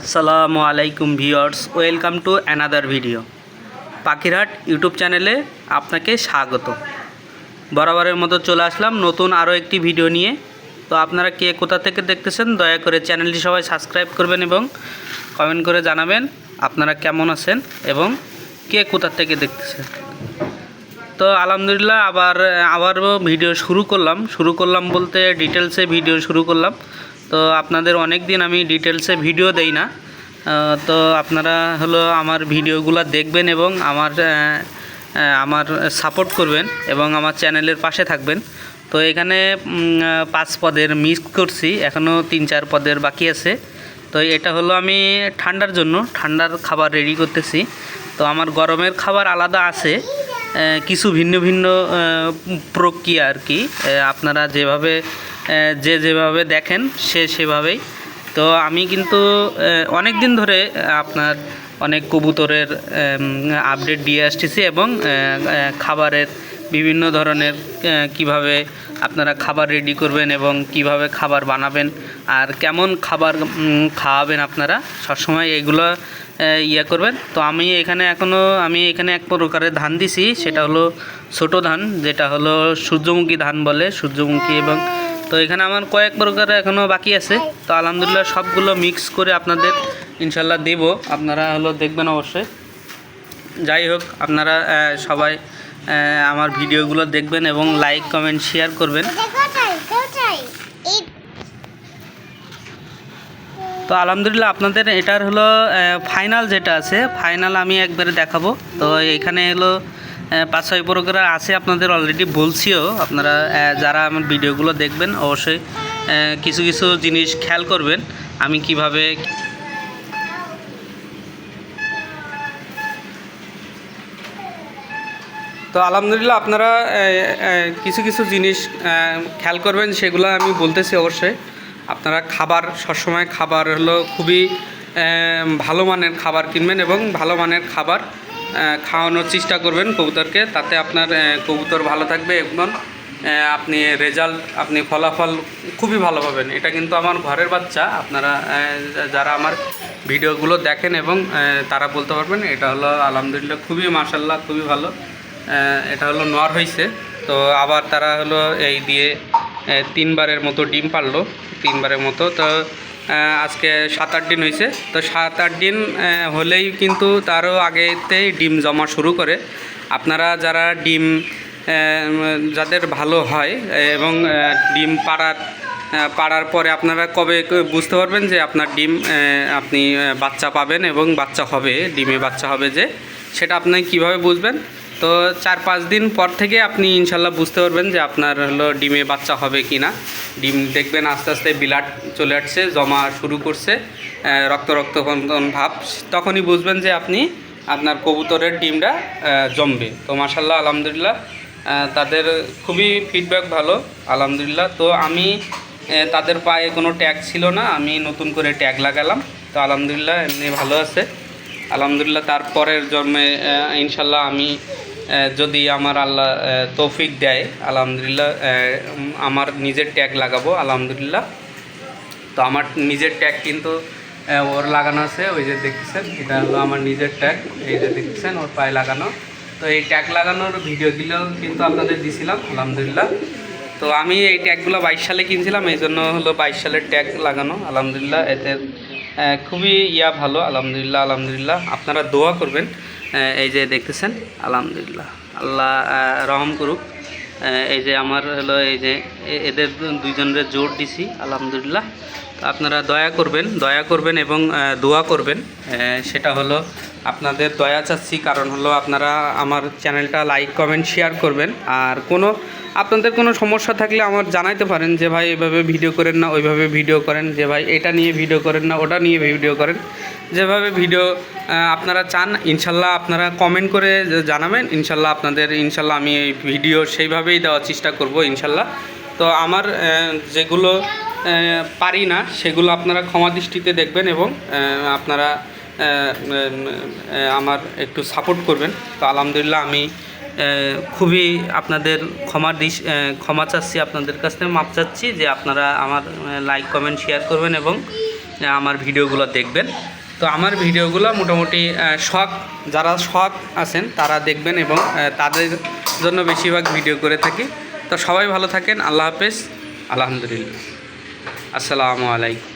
আসসালামু আলাইকুম viewers, welcome to another video Pakhirhat YouTube চ্যানেলে আপনাকে স্বাগত। বরাবরের মতো চলে আসলাম নতুন আরও একটি ভিডিও নিয়ে। তো আপনারা কে কোথা থেকে দেখতেছেন, দয়া করে চ্যানেলটি সবাই সাবস্ক্রাইব করবেন এবং কমেন্ট করে জানাবেন আপনারা কেমন আছেন এবং কে কোথা থেকে দেখতেছেন। তো আলহামদুলিল্লাহ আবার, আবারও ভিডিও শুরু করলাম। শুরু করলাম বলতে ডিটেলসে ভিডিও শুরু করলাম। তো আপনাদের অনেক দিন আমি ডিটেলসে ভিডিও দেই না। তো আপনারা হলো আমার ভিডিওগুলো দেখবেন এবং আমার আমার সাপোর্ট করবেন এবং আমার চ্যানেলের পাশে থাকবেন। তো এখানে পাঁচ পদের মিস করছি এখনও তিন চার পদের বাকি আছে। তো এটা হলো আমি ঠান্ডার জন্য, ঠান্ডার খাবার রেডি করতেছি। তো আমার গরমের খাবার আলাদা আছে কিছু ভিন্ন ভিন্ন প্রক্রিয়া আর কি। আপনারা যেভাবে যে যেভাবে দেখেন, সে সেভাবেই। তো আমি কিন্তু অনেক দিন ধরে আপনার অনেক কবুতরের আপডেট দিয়ে আসতেছি এবং খাবারের বিভিন্ন ধরনের কীভাবে আপনারা খাবার রেডি করবেন এবং কীভাবে খাবার বানাবেন আর কেমন খাবার খাওয়াবেন আপনারা, সবসময় এগুলো ইয়ে করবেন। তো আমি এখানে এখনও আমি এখানে এক প্রকারের ধান দিছি, সেটা হলো ছোট ধান, যেটা হলো সূর্যমুখী ধান বলে, সূর্যমুখী এবং তো এখানে আমার কয়েক প্রকার এখনও বাকি আছে। তো আলহামদুলিল্লাহ সবগুলো মিক্স করে আপনাদের ইনশাল্লাহ দেব। আপনারা হলো দেখবেন অবশ্যই। যাই হোক, আপনারা সবাই আমার ভিডিওগুলো দেখবেন এবং লাইক কমেন্ট শেয়ার করবেন। তো আলহামদুলিল্লাহ আপনাদের এটার হলো ফাইনাল যেটা আছে ফাইনাল আমি একবারে দেখাবো। তো এখানে হলো পাঁচ, ছয় প্রকার আছে, আপনাদের অলরেডি বলছিও। আপনারা যারা আমার ভিডিওগুলো দেখবেন, অবশ্যই কিছু কিছু জিনিস খেয়াল করবেন। আমি কীভাবে তো আলহামদুলিল্লাহ, আপনারা কিছু কিছু জিনিস খেয়াল করবেন, সেগুলো আমি বলতেছি অবশ্যই। আপনারা খাবার, সবসময় খাবার হলো খুবই ভালো মানের খাবার কিনবেন এবং ভালো মানের খাবার খাওয়ানোর চেষ্টা করবেন কবুতরকে, তাতে আপনার কবুতর ভালো থাকবে এবং আপনি রেজাল্ট, আপনি ফলাফল খুবই ভালো পাবেন। এটা কিন্তু আমার ঘরের বাচ্চা, আপনারা যারা আমার ভিডিওগুলো দেখেন এবং তারা বলতে পারবেন, এটা হলো আলহামদুলিল্লাহ খুবই মাসাল্লাহ খুবই ভালো। এটা হলো নর হয়েছে তো আবার তারা হলো এই দিয়ে তিনবারের মতো ডিম পারল তিনবারের মতো, তো আজকে সাত আট দিন হয়েছে তো সাত আট দিন হলেই কিন্তু তারও আগেতেই ডিম জমা শুরু করে। আপনারা যারা ডিম যাদের ভালো হয়, এবং ডিম পাড়ার পাড়ার পরে আপনারা কবে বুঝতে পারবেন যে আপনার ডিম আপনি বাচ্চা পাবেন এবং বাচ্চা হবে, ডিমে বাচ্চা হবে যে, সেটা আপনি কীভাবে বুঝবেন? তো চার পাঁচ দিন পর থেকে আপনি ইনশাল্লাহ বুঝতে পারবেন যে আপনার হলো ডিমে বাচ্চা হবে কি না ডিম দেখবেন আস্তে আস্তে বিলাট চলে আসছে, জমা শুরু করছে রক্ত রক্ত ভাব। তখনই বুঝবেন যে আপনি আপনার কবুতরের ডিমটা জমবে। তো মাসাল্লাহ আলহামদুলিল্লাহ তাদের খুবই ফিডব্যাক ভালো, আলহামদুলিল্লাহ। তো আমি তাদের পায়ে কোনো ট্যাগ ছিল না, আমি নতুন করে ট্যাগ লাগালাম। তো আলহামদুলিল্লাহ, এমনি ভালো আছে। আলহামদুলিল্লাহ, তারপরের জন্মে ইনশাল্লাহ আমি যদি আমার আল্লাহ তৌফিক দেয়, আলহামদুলিল্লাহ আমার নিজের ট্যাগ লাগাবো, আলহামদুলিল্লাহ। তো আমার নিজের ট্যাগ কিন্তু ওর লাগানো আছে, ওই যে দেখতেছেন, এটা হলো আমার নিজের ট্যাগ, এই যে দেখতেছেন, ওর পায়ে লাগানো। তো এই ট্যাগ লাগানোর ভিডিওগুলো কিন্তু আপনাদের দিছিলাম, আলহামদুলিল্লাহ। তো আমি এই ট্যাগগুলো বাইশ সালে কিনছিলাম, এই জন্য হলো বাইশ সালের ট্যাগ লাগানো, আলহামদুলিল্লাহ। এতে খুবই ইয়া ভালো, আলহামদুলিল্লাহ আলহামদুলিল্লাহ। আপনারা দোয়া করবেন এই যে দেখতেছেন, আলহামদুলিল্লাহ। আল্লাহ রহম করুক। এই যে আমার হলো এই যে এদের দুইজনের জোর দিছি, আলহামদুলিল্লাহ। আপনারা দয়া করবেন দয়া করবেন এবং দোয়া করবেন। সেটা হলো আপনাদের দয়া চাচ্ছি, কারণ হলো আপনারা আমার চ্যানেলটা লাইক, কমেন্ট, শেয়ার করবেন। আর কোনো, আপনাদের কোনো সমস্যা থাকলে আমার জানাইতে পারেন যে, ভাই, এভাবে ভিডিও করেন না, ওইভাবে ভিডিও করেন। যে, ভাই, এটা নিয়ে ভিডিও করেন না, ওটা নিয়ে ভিডিও করেন। যেভাবে ভিডিও আপনারা চান, ইনশাল্লাহ আপনারা কমেন্ট করে জানাবেন। ইনশাল্লাহ আপনাদের, ইনশাল্লাহ আমি এই ভিডিও সেইভাবেই দেওয়ার চেষ্টা করব, ইনশাল্লাহ। তো আমার যেগুলো পারি না, সেগুলো আপনারা ক্ষমা দৃষ্টিতে দেখবেন এবং আপনারা আমার একটু সাপোর্ট করবেন। তো আলহামদুলিল্লাহ আমি খুবই আপনাদের ক্ষমা দিস ক্ষমা চাচ্ছি আপনাদের কাছ থেকে, মাপ চাচ্ছি যে আপনারা আমার লাইক কমেন্ট শেয়ার করবেন এবং আমার ভিডিওগুলো দেখবেন। তো আমার ভিডিওগুলো মোটামুটি শখ, যারা শখ আছেন তারা দেখবেন এবং তাদের জন্য বেশিরভাগ ভিডিও করে থাকি। তো সবাই ভালো থাকেন, আল্লাহ হাফেজ, আলহামদুলিল্লাহ। আসসালামু আলাইকুম।